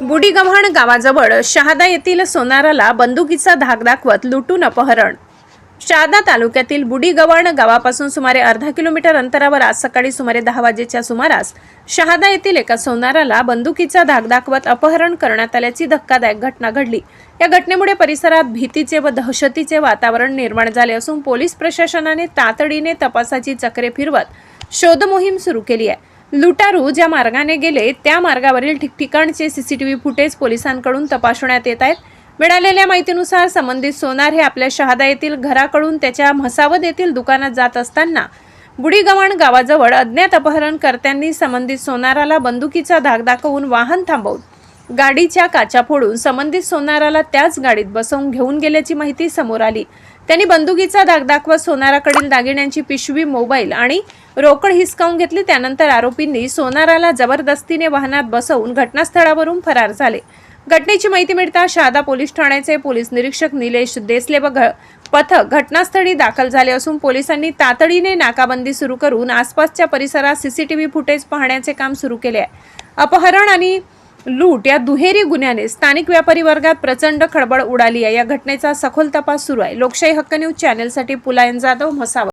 बुडीगव्हाण गावाजवळ शहादा येथील सोनाराला बंदुकीचा धाक दाखवत लुटून अपहरण. शहादा तालुक्यातील बुडीगव्हाण गावापासून सुमारे अर्धा किलोमीटर अंतरावर आज सकाळी सुमारे दहा वाजेच्या सुमारास शहादा येथील एका सोनाराला बंदुकीचा धाक दाखवत अपहरण करण्यात आल्याची धक्कादायक घटना घडली. या घटनेमुळे परिसरात भीतीचे व दहशतीचे वातावरण निर्माण झाले असून पोलीस प्रशासनाने तातडीने तपासाची चक्रे फिरवत शोधमोहीम सुरू केली आहे. लुटारू ज्या मार्गाने गेले त्या मार्गावरील ठिकठिकाणचे सीसीटीव्ही फुटेज पोलिसांकडून तपासण्यात येत आहेत. मिळालेल्या माहितीनुसार संबंधित सोनार हे आपल्या शहादा येथील घराकडून त्याच्या म्हसावद येथील दुकानात जात असताना बुडीगव्हाण गावाजवळ अज्ञात अपहरणकर्त्यांनी संबंधित सोनाराला बंदुकीचा धाक दाखवून वाहन थांबवून गाडीच्या काचा फोडून संबंधित सोनाराला त्याच गाडीत बसवून घेऊन गेल्याची माहिती समोर आली. त्यांनी बंदुकीचा दाग दाखवत सोनाराकडील दागिन्यांची पिशवी मोबाईल आणि रोकड हिसकावून घेतली. त्यानंतर आरोपींनी सोनाराला जबरदस्तीने वाहनात बसवून घटनास्थळावरून फरार झाले. घटनेची माहिती मिळता शहादा पोलीस ठाण्याचे पोलीस निरीक्षक निलेश देसले व घ- पथक घटनास्थळी दाखल झाले असून पोलिसांनी तातडीने नाकाबंदी सुरू करून आसपासच्या परिसरात सीसीटीव्ही फुटेज पाहण्याचे काम सुरू केले आहे. अपहरण आणि लूट या दुहेरी गुन्ह्याने स्थानिक व्यापारी वर्गात प्रचंड खळबळ उडाली आहे. या घटनेचा सखोल तपास सुरू आहे. लोकशाही हक्क न्यूज चॅनेलसाठी पुलायन जाधव म्हसावा